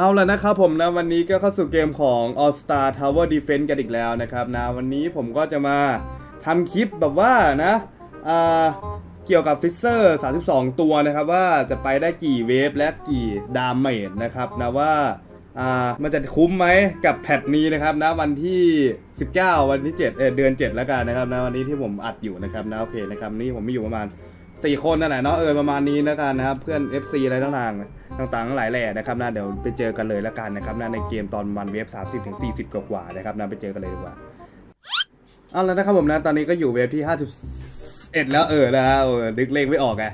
เอาละนะครับผมนะวันนี้ก็เข้าสู่เกมของ All Star Tower Defense กันอีกแล้วนะครับนะวันนี้ผมก็จะมาทำคลิปแบบว่านะอ่าเกี่ยวกับฟิเซอร์ 32 ตัวนะครับว่าจะไปได้กี่เวฟและกี่ดาเมจนะครับนะว่าอ่ามันจะคุ้มไหมกับแพทนี้นะครับนะวันที่ 19 วันที่7เออเดือน 7 แล้วกันนะครับนะวันนี้ที่ผมอัดอยู่นะครับนะโอเคนะครับนี่ผมมีอยู่ประมาณ สี่คนนั่นแหละเนาะเออประมาณนี้แล้วกันนะครับเพื่อน FC อะไรต่างๆต่างๆทั้งหลายแหล่นะครับนะเดี๋ยวไปเจอกันเลยแล้วกันนะครับนะในเกมตอนวันเวฟ30ถึง40กว่าๆนะครับนะไปเจอกันเลยดีกว่าเอาแล้วนะครับผมนะตอนนี้ก็อยู่เวฟที่51แล้วเออนะฮะเออดึกเลขไม่ออกไง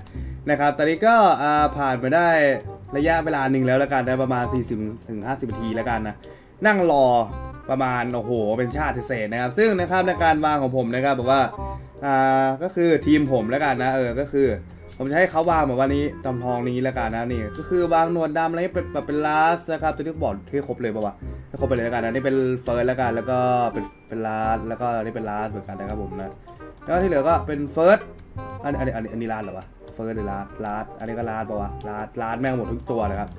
นะครับตอนนี้ก็อ่าผ่านไปได้ระยะเวลาหนึ่งแล้วแล้วกันนะประมาณ 40ถึง50นาทีแล้วกันนะนั่งรอ ประมาณโอ้โหเป็นชาติเศษนะครับ ซึ่งนะครับในการวางของผมนะครับแบบว่าอ่าก็คือทีมผมแล้วกันนะเออก็คือ ผมจะให้เขาวางแบบวันนี้ตำทองนี้แล้วกันนะนี่ ก็คือวางนวดดำอะไรเป็นแบบเป็นลาสนะครับตัวนี้บอกที่ครบเลยป่าวะให้ครบไปเลยแล้วกันนะนี่เป็นเฟิร์สแล้วกันแล้วก็เป็นเป็นลาสแล้วก็นี่เป็นลาสเหมือนกันนะครับผมนะแล้วที่เหลือก็เป็นเฟิร์สอันนี้อันนี้อันนี้อันนี้ลาสเหรอวะเฟิร์สหรือลาสลาสอันนี้ก็ลาสป่าวะลาสลาสแม่งหมดทุกตัวเลยครับ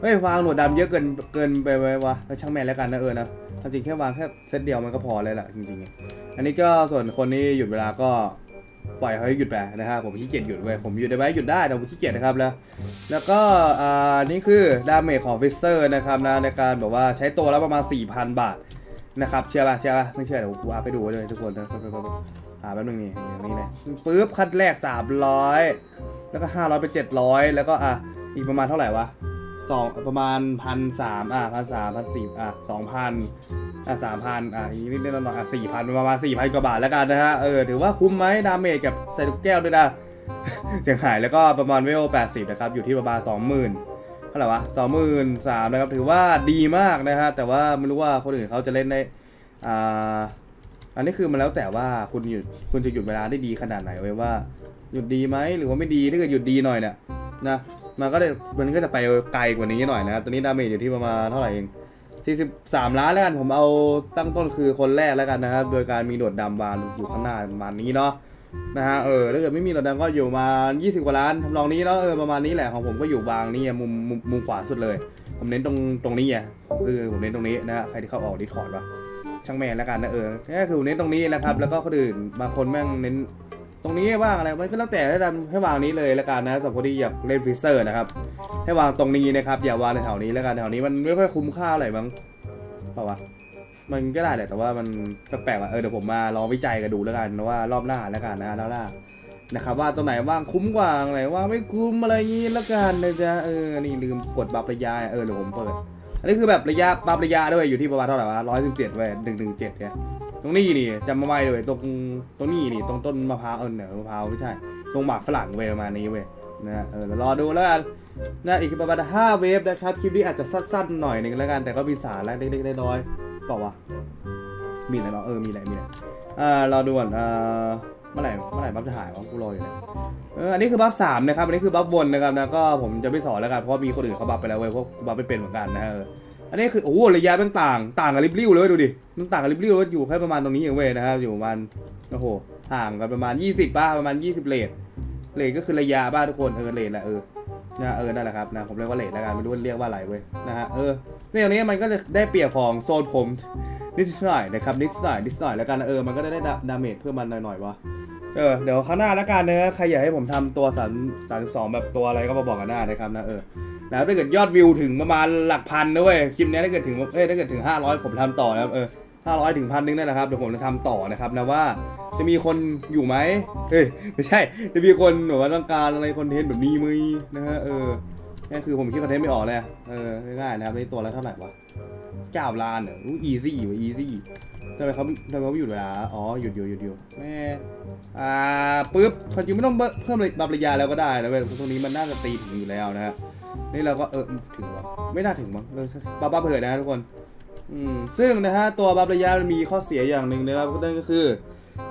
เฮ้ยวางหนวดดำเยอะเกินเกินไปไหมวะแล้วช่างแม่งแล้วกันนะเออนะ จริงแค่วางแค่เซตเดียวมันก็พอเลยแหละจริงๆ อันนี้ก็ส่วนคนที่หยุดเวลาก็ปล่อยเขาให้หยุดไปนะฮะผมขี้เกียจหยุดเว้ยผมหยุดได้ไหมหยุดได้แต่ผมขี้เกียจนะครับแล้ว แล้วก็อ่านี่คือดาเมจของฟิเซอร์นะครับนะในการแบบว่าใช้ตัวแล้วประมาณ 4,000 บาทนะครับเชื่อป่ะเชื่อป่ะไม่เชื่อเดี๋ยวกูอาไปดูเลยทุกคนนะอ่าแป๊บนึงนี่นี่เลยปุ๊บคัดแรก 300 แล้วก็ 500ไป700 แล้วก็อะอีกประมาณเท่าไหร่วะ สองประมาณพันสามอะพันสามพันสี่อะสองพันอะสามพันอะอีกนิดนิดหน่อยอะสี่พันประมาณสี่พันกว่าบาทแล้วกันนะฮะเออถือว่าคุ้มไหมดาเมจกับใส่ลูกแก้วด้วยนะเสียงหายแล้วก็ประมาณเวลแปดสิบนะครับอยู่ที่ประมาณสองหมื่นเท่าไหร่วะสองหมื่นสามนะครับถือว่าดีมากนะฮะแต่ว่าไม่รู้ว่าคนอื่นเขาจะเล่นได้อ่าอันนี้คือมันแล้วแต่ว่าคุณหยุดคุณจะหยุดเวลาได้ดีขนาดไหนไว้ว่า หยุดดีไหมหรือว่าไม่ดีถ้าเกิดหยุดดีหน่อยเนี่ยนะ มันก็ได้มันก็จะไปไกลกว่านี้หน่อยนะครับตอนนี้ดาเมจอยู่ที่ประมาณเท่าไหร่เอง43 ล้านแล้วกันผมเอาตั้งต้นคือคนแรกแล้วกันนะครับ โดยการมีหนวดดำวางอยู่ข้างหน้าประมาณนี้เนาะนะฮะเออถ้าเกิดไม่มีหนวดดำก็อยู่มา20 กว่าล้านทำนองนี้เนาะเออประมาณนี้แหละของผมก็อยู่วางนี่อะมุมมุมมุมขวาสุดเลย ผมเน้นตรงตรงนี้อะคือผมเน้นตรงนี้นะฮะใครที่เข้าออกดิสคอร์ดวะช่างแม่แล้วกันนะเออนี่คือเน้นตรงนี้นะครับ แล้วก็คนอื่นบางคนแม่งเน้น รงนี้บ้างอะไรมันก็แล้วแต่ให้ทำให้วางนี้เลยล้วกันนะสำหรับคนที่อยากเล่นฟิเซอร์นะครับ ให้วางตรงนี้นะครับอย่าวางในแถวนี้ล้วกันแถวนี้มันไม่ค่อยคุ้มค่าอะไรมั้งเปล่าวะมันก็ได้แหละแต่ว่ามันแปลกๆอะเออเดี๋ยวผมมาลองวิจัยกันดูแล้วกันว่ารอบหน้าแล้วกันนะแล้วหน้านะครับว่าตัวไหนว่างคุ้มกว่าอะไรว่าไม่คุ้มอะไรงี้แล้วกันนะจ๊ะเออนี่ลืมกดบัฟระยะเออเดี๋ยวผมเปิด อันนี้คือแบบระยะบัฟระยะด้วยอยู่ที่ประมาณเท่าไหร่วะร้อยสิบเจ็ดเว้ยหนึ่งหนึ่งเจ็ดเนี่ย ตรงนี้นี่จำมาไว้เลยตรงตรงนี้นี่ตรงต้นมะพร้าวเออเนี่ยมะพร้าวไม่ใช่ ตรงหมากฝรั่งเวประมาณนี้เว้ยนะเออเดี๋ยวรอดูแล้วกันนะอีกประมาณ5เวฟนะครับคลิปนี้อาจจะสั้นๆหน่อยหนึ่งแล้วกันแต่ก็มีสาระเล็กๆน้อยๆบอกว่ามีอะไรเนาะเออมีอะไรมีอะไรอ่ารอดูก่อนอ่าเมื่อไหร่เมื่อไหร่บัฟจะหายวะกูรออยู่เลยเอออันนี้คือบัฟสามนะครับอันนี้คือบัฟบนนะครับนะก็ผมจะไม่สอนแล้วกันเพราะมีคนอื่นเขาบัฟไปแล้วเว้ยเพราะกูบัฟไม่เป็นเหมือนกันนะเออ อันนี้คือโอ้โหระยะมันต่างต่างกับริบลิ่วเลยดูดิมันต่างกับริบลิ่วเลยอยู่แค่ประมาณตรงนี้เองเว้ยนะครับอยู่ประมาณโอ้โหห่างกันประมาณ 20ป้าประมาณ 20 เลทเลทก็คือระยะบ้าทุกคนเออเลทแหละเออนะเออนั่นแหละครับนะผมเรียกว่าเลทแล้วกันไม่รู้ว่าเรียกว่าอะไรเว้ยนะฮะเออในตรงนี้มันก็จะได้เปรียบของโซนผมนิดหน่อยนะครับนิดหน่อยนิดหน่อยแล้วกันนะเออมันก็จะได้ดาเมจเพิ่มมันหน่อยๆวะเออเดี๋ยวข้างหน้าแล้วกันนะใครอยากให้ผมทำตัวสามสามสิบสองแบบตัวอะไรก็มาบอกกันได้นะครับนะเออ แล้วถ้าเกิดยอดวิวถึงประมาณหลักพันนะเว้ยคลิปนี้ถ้าเกิดถึงเอ้ยถ้าเกิดถึงห้าร้อยผมทำต่อนะครับเออห้าร้อยถึงพันนึงนั่นแหละครับเดี๋ยวผมจะทำต่อนะครับนะว่าจะมีคนอยู่ไหมเฮ้ยไม่ใช่ จะมีคนแบบว่าต้องการอะไรคอนเทนต์แบบนี้มั้ยนะฮะเออนี่คือผมคิดคอนเทนต์ไม่ออกเลยเออง่ายๆนะครับในตัวละเท่าไหร่วะเก้าล้านเหรออู้อีซี่อยู่อีซี่ทำไมเขาทำไมเขาหยุดเวลาอ๋อหยุดอยู่หยุดอยู่แม่อ่าปุ๊บความจริงไม่ต้องเพิ่มบับระยะแล้วก็ได้นะเว้ยตรงนี้มันน่าจะตีถึงอยู่แล้วนะฮะ นี่เราก็เออถึงวะไม่น่าถึงมั้งเออบับบับเถิดนะฮะทุกคนอืมซึ่งนะฮะตัวบับระยะมันมีข้อเสียอย่างหนึ่งนะครับนั่นก็คือ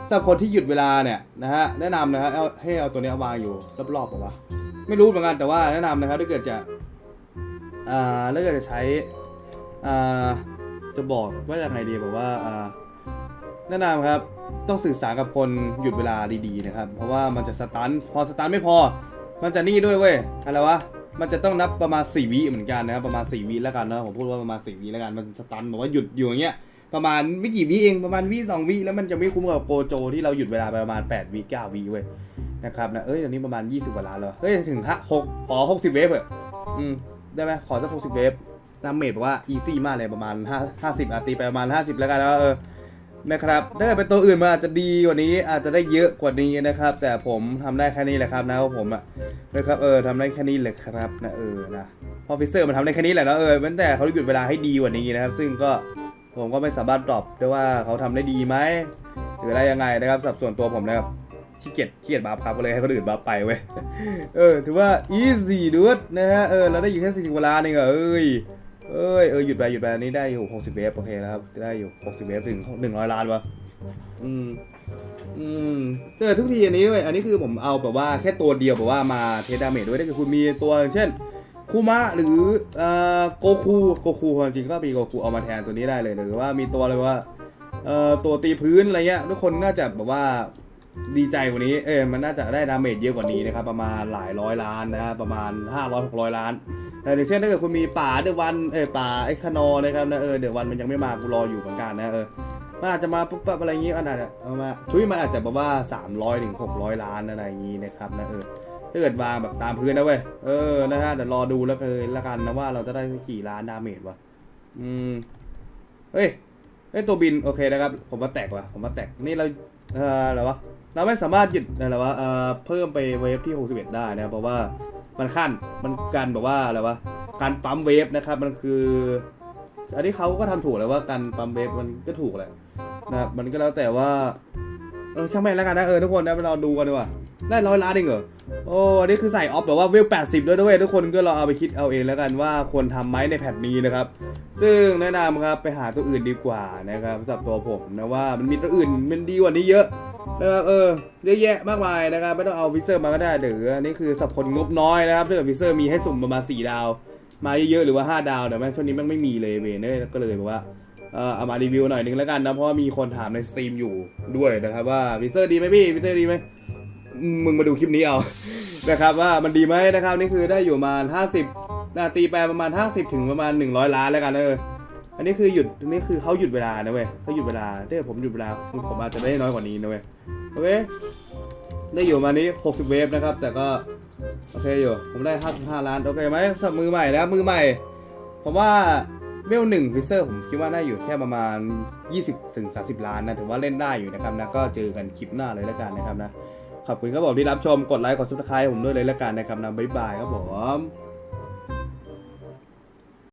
สำหรับคนที่หยุดเวลาเนี่ยนะฮะแนะนำนะฮะเอาให้เอาตัวนี้วางอยู่รอบๆป่าวะไม่รู้เหมือนกันแต่ว่าแนะนำนะครับถ้าเกิดจะอ่าถ้าเกิดจะใช้อ่าจะบอกว่ายังไงดีแบบว่าอ่าแนะนำครับต้องสื่อสารกับคนหยุดเวลาดีๆนะครับ เพราะว่ามันจะสตันพอสตันไม่พอ มันจะนี่ด้วยเว้ยอะไรวะ มันจะต้องนับประมาณ4วิเหมือนกันนะครับประมาณ4วิแล้วกันนะผมพูดว่าประมาณ4วิแล้วกันมันสตันบอกว่าหยุดอยู่อย่างเงี้ยประมาณไม่กี่วิเองประมาณวิสองวิแล้วมันจะไม่คุ้มกับโกโจที่เราหยุดเวลาไปประมาณ8วิ9วิเว้ยนะครับนะเอ้ยอันนี้ประมาณ 20กว่าล้านแล้วเฮ้ยถึงฮะหกขอ60เวฟเหออืมได้ไหมขอสัก60เวฟน้ำเมดบอกว่าอีซี่มากเลยประมาณ5 50อาตีไปประมาณ 50 แล้วกันแล้วเออ นะครับถ้าเกิดเป็นตัวอื่นมันอาจจะดีกว่านี้อาจจะได้เยอะกว่านี้นะครับ แต่ผมทำได้แค่นี้แหละครับนะครับผมอะนะครับเออทำได้แค่นี้เลยครับนะเออนะออฟิเซอร์มันทำได้แค่นี้แหละนะเออเว้นแต่เขาหยุดเวลาให้ดีกว่านี้นะครับ ซึ่งก็ผมก็ไม่สามารถตอบได้ว่าเขาทำได้ดีไหมหรืออะไรยังไงนะครับสับส่วนตัวผมนะครับขี้เกียจขี้เกียจบัฟครับก็เลยให้คนอื่นบัฟไปเว้ยเออถือว่า easy ด้วยนะฮะเออเราได้อยู่แค่สี่สิบเวลาเองเอ้ย เอ้ยเออหยุดไปหยุดไปอันนี้ได้อยู่ 60 เวฟโอเคแล้วครับ ได้อยู่ 60 เวฟถึง 100 ล้านวะอืมอืมเจอทุกทีอันนี้เว้ยอันนี้คือผมเอาแบบว่าแค่ตัวเดียวแบบว่ามาเทสดาเมจด้วยถ้าเกิดคุณมีตัวเช่นคูมะหรือเอ่อโกคูโกคูความจริงก็มีโกคูเอามาแทนตัวนี้ได้เลยหรือว่ามีตัวอะไรว่าเอ่อตัวตีพื้นอะไรเงี้ยทุกคนน่าจะแบบว่า ดีใจกว่านี้ เออมันน่าจะได้ดาเมจเยอะกว่านี้นะครับ ประมาณหลายร้อยล้านนะฮะประมาณ 500 600 ล้านแต่อย่างเช่นถ้าเกิดคุณมีป่าเดอวันเออป่าไอ้คนอนะครับนะเออเดอะวันมันยังไม่มากูรออยู่เหมือนกันนะเออมันอาจจะมาปุ๊บปั๊บอะไรอย่างงี้มันอาจจะเอามาทุยมันอาจจะแบบว่า 300ถึง600 ล้านอะไรอย่างงี้นะครับนะเออถ้าเกิดวางแบบตามพื้นนะเว้ยเออนะฮะเดี๋ยวรอดูแล้วเลยละกันนะว่าเราจะได้กี่ล้านดาเมจวะอืมเฮ้ยเฮ้ยตัวบินโอเคนะครับ ผมมาแตกว่ะผมมาแตกนี่เรา เอออะไรวะเราไม่สามารถหยุดอะไรวะเออเพิ่มไปเวฟที่ 61 ได้นะเพราะว่ามันขั้นมันการแบบว่าอะไรวะการปั๊มเวฟนะครับมันคือ อันนี้เขาก็ทำถูกแล้วว่าการปั๊มเวฟมันก็ถูกแหละนะครับมันก็แล้วแต่ว่าเออช่างแม่งแล้วกันนะเออทุกคนนะเราดูกันดีกว่า ได้ร้อยล้านเองเหรอ โอ้นนี้คือใส่ออฟแบบว่าเวล 80 ด้วยด้วยทุกคนก็ลองเอาไปคิดเอาเองแล้วกันว่าควรทำไหมในแพทนี้นะครับ ซึ่งแนะนำครับไปหาตัวอื่นดีกว่านะครับสำหรับตัวผมนะว่ามันมีตัวอื่นมันดีกว่านี้เยอะนะครับเออเยอะแยะมากมายนะครับไม่ต้องเอาฟิเซอร์มาก็ได้หรืออันนี้คือสับคนงบน้อยนะครับถ้าเกิดฟิเซอร์มีให้สุ่มประมาณ4ดาว มาเยอะๆหรือว่า 5 ดาวแต่แม่งช่วงนี้แม่งไม่มีเลยเวนเลยก็เลยแบบว่าเออเอามารีวิวหน่อยนึงแล้วกันนะเพราะว่ามีคนถามในสตรีมอยู่ด้วยนะครับว่าฟิเซอร์ดีไหมพี่ฟิเซอร์ดีไหม มึงมาดูคลิปนี้เอานะครับว่ามันดีไหมนะครับนี่คือได้อยู่ประมาณ 50นาตีแปลประมาณ 50 ถึงประมาณ 100 ล้านแล้วกันเอออันนี้คือหยุดนี่คือเขาหยุดเวลานะเว้ยเขาหยุดเวลาถ้าเกิดผมหยุดเวลาผมอาจจะได้น้อยกว่านี้นะเว้ยโอเคได้อยู่มานี้ 60 เวฟนะครับ แต่ก็โอเคอยู่ผมได้ 55 ล้านโอเคไหมสำหรับมือใหม่แล้วมือใหม่ผมว่าเวลหนึ่งฟิเซอร์ผมคิดว่าได้อยู่แค่ประมาณ 20ถึง30 ล้านนะถือว่าเล่นได้อยู่นะครับนะก็เจอกันคลิปหน้าเลยแล้วกันนะครับนะ ขอบคุณครับผมที่รับชมกดไลค์กดซับสไครต์ผมด้วยเลยแล้วกันนะครับนะบ๊ายบายครับผม